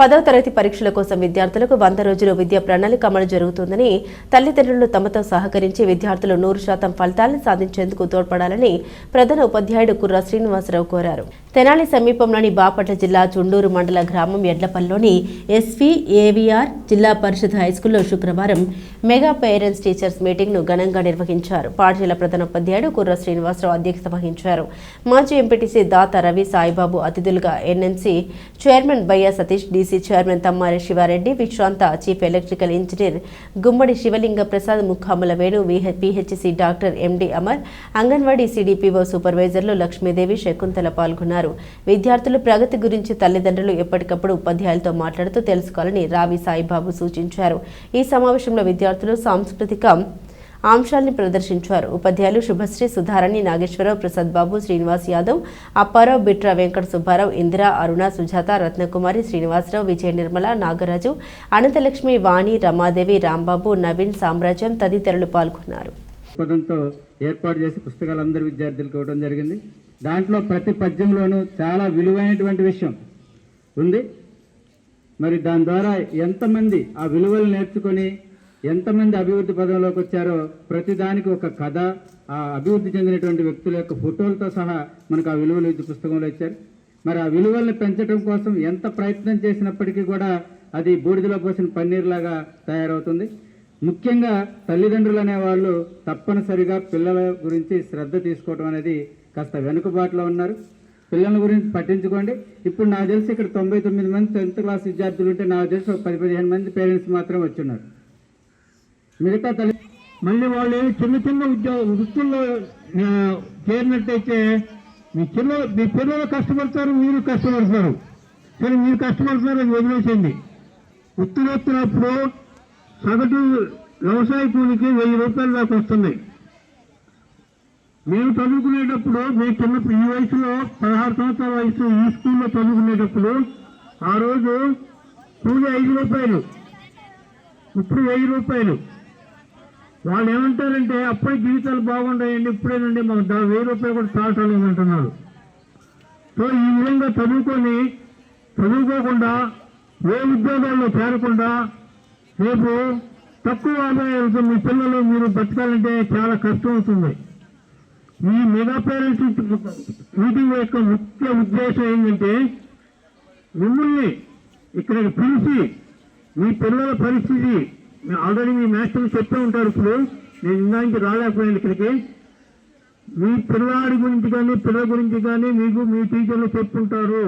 పదవ తరగతి పరీక్షల కోసం విద్యార్థులకు వంద రోజులు విద్యా ప్రణాళిక అమలు జరుగుతుందని తల్లిదండ్రులు తమతో సహకరించి విద్యార్థులు నూరు శాతం ఫలితాలను సాధించేందుకు తోడ్పడాలని ప్రధాన ఉపాధ్యాయుడు కుర్ర శ్రీనివాసరావు కోరారు. తెనాలి సమీపంలోని బాపట్ల జిల్లా చుండూరు మండల గ్రామం ఎడ్లపల్లిలోని ఎస్వి ఏవిఆర్ జిల్లా పరిషత్ హైస్కూల్లో శుక్రవారం మెగా పేరెంట్స్ టీచర్స్ మీటింగ్ను ఘనంగా నిర్వహించారు. పాఠశాల ప్రధాన ఉపాధ్యాయుడు కుర్ర శ్రీనివాసరావు అధ్యక్షత వహించారు. మాజీ ఎంపీటీసీ దాత రవి సాయిబాబు అతిథులుగా NMC chairman Bayya Satish D DC chairman Tammari Sivareddy విశ్రాంత chief electrical engineer Gummadi Sivalinga Prasad Mukhamula Venu PHC doctor MD Amar anganwadi CDPO సూపర్వైజర్లు Lakshmidevi Shakuntala పాల్గొన్నారు. విద్యార్థుల ప్రగతి గురించి తల్లిదండ్రులు ఎప్పటికప్పుడు ఉపాధ్యాయులతో మాట్లాడుతూ తెలుసుకోవాలని రావి సాయిబాబు సూచించారు. ఈ సమావేశంలో విద్యార్థులు సాంస్కృతిక అంశాల్ని ప్రదర్శించారు. ఉపాధ్యాయులు శుభశ్రీ సుధారాణి నాగేశ్వరరావు ప్రసాద్ బాబు శ్రీనివాస్ యాదవ్ అప్పారావు బిట్రా వెంకట సుబ్బారావు ఇందిరా అరుణ సుజాత రత్నకుమారి శ్రీనివాసరావు విజయ నిర్మల నాగరాజు అనంతలక్ష్మి వాణి రమాదేవి రాంబాబు నవీన్ సామ్రాజ్యం తదితరులు పాల్గొన్నారు. పదంతో ఏర్పాటు చేసి పుస్తకాలు అందరు విద్యార్థులకు ఇవ్వడం జరిగింది. దాంట్లో ప్రతి పద్యంలోనూ చాలా విలువైనటువంటి విషయం ఉంది. మరి దాని ద్వారా ఎంతమంది ఆ విలువలు నేర్చుకొని ఎంతమంది అభివృద్ధి పదంలోకి వచ్చారో ప్రతిదానికి ఒక కథ ఆ అభివృద్ధి చెందినటువంటి వ్యక్తుల యొక్క ఫోటోలతో సహా మనకు ఆ విలువలు ఇది పుస్తకంలో ఇచ్చారు. మరి ఆ విలువల్ని పెంచడం కోసం ఎంత ప్రయత్నం చేసినప్పటికీ కూడా అది బూడిదలో పోసిన పన్నీర్లాగా తయారవుతుంది. ముఖ్యంగా తల్లిదండ్రులు అనేవాళ్ళు తప్పనిసరిగా పిల్లల గురించి శ్రద్ధ తీసుకోవడం అనేది కాస్త వెనుకబాటులో ఉన్నారు. పిల్లల గురించి పట్టించుకోండి. ఇప్పుడు నాకు తెలిసి ఇక్కడ తొంభై తొమ్మిది మంది టెన్త్ క్లాస్ విద్యార్థులు ఉంటే నాకు తెలిసి ఒక పది పదిహేను మంది పేరెంట్స్ మాత్రం వచ్చున్నారు మిగతా తల్లి మళ్ళీ వాళ్ళు చిన్న చిన్న ఉద్యోగ వృత్తుల్లో చేరినట్టయితే మీ చిన్న మీ పిల్లలు కష్టపడతారు మీరు కష్టపడతారు. సరే మీరు కష్టపడుతున్నారు అది వదిలేసింది ఉత్తరోత్తరప్పుడు సగటు వ్యవసాయ కూలికి వెయ్యి రూపాయలు దాకా వస్తున్నాయి. మేము చదువుకునేటప్పుడు మీ చిన్న ఈ వయసులో పదహారు సంవత్సరాల వయసు ఈ స్కూల్లో చదువుకునేటప్పుడు ఆ రోజు కూలి ఐదు రూపాయలు. ఇప్పుడు వెయ్యి రూపాయలు. వాళ్ళు ఏమంటారంటే అప్పుడే జీవితాలు బాగుంటాయండి ఇప్పుడేనండి మాకు వెయ్యి రూపాయలు కూడా చాలటం అంటున్నారు సో ఈ విధంగా చదువుకొని చదువుకోకుండా ఏ ఉద్యోగాల్లో చేరకుండా రేపు తక్కువ ఆదాయాలతో మీ పిల్లలు మీరు బతకాలంటే చాలా కష్టం అవుతుంది ఈ మెగా పేరెంట్స్ మీటింగ్ యొక్క ముఖ్య ఉద్దేశం ఏంటంటే మిమ్మల్ని ఇక్కడికి పిలిచి మీ పిల్లల పరిస్థితి ఆల్రెడీ మీ మాస్టర్లు చెప్తూ ఉంటారు ఇప్పుడు. నేను ఇందానికి రాలేకపోయాను ఇక్కడికి. మీ పిల్లవాడి గురించి కానీ పిల్లల గురించి కానీ మీకు మీ టీచర్లు చెప్పుంటారు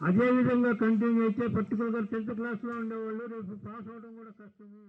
అదేవిధంగా కంటిన్యూ అయితే పర్టికులర్గా టెన్త్ క్లాస్లో ఉండేవాళ్ళు రేపు పాస్ అవడం కూడా కష్టము.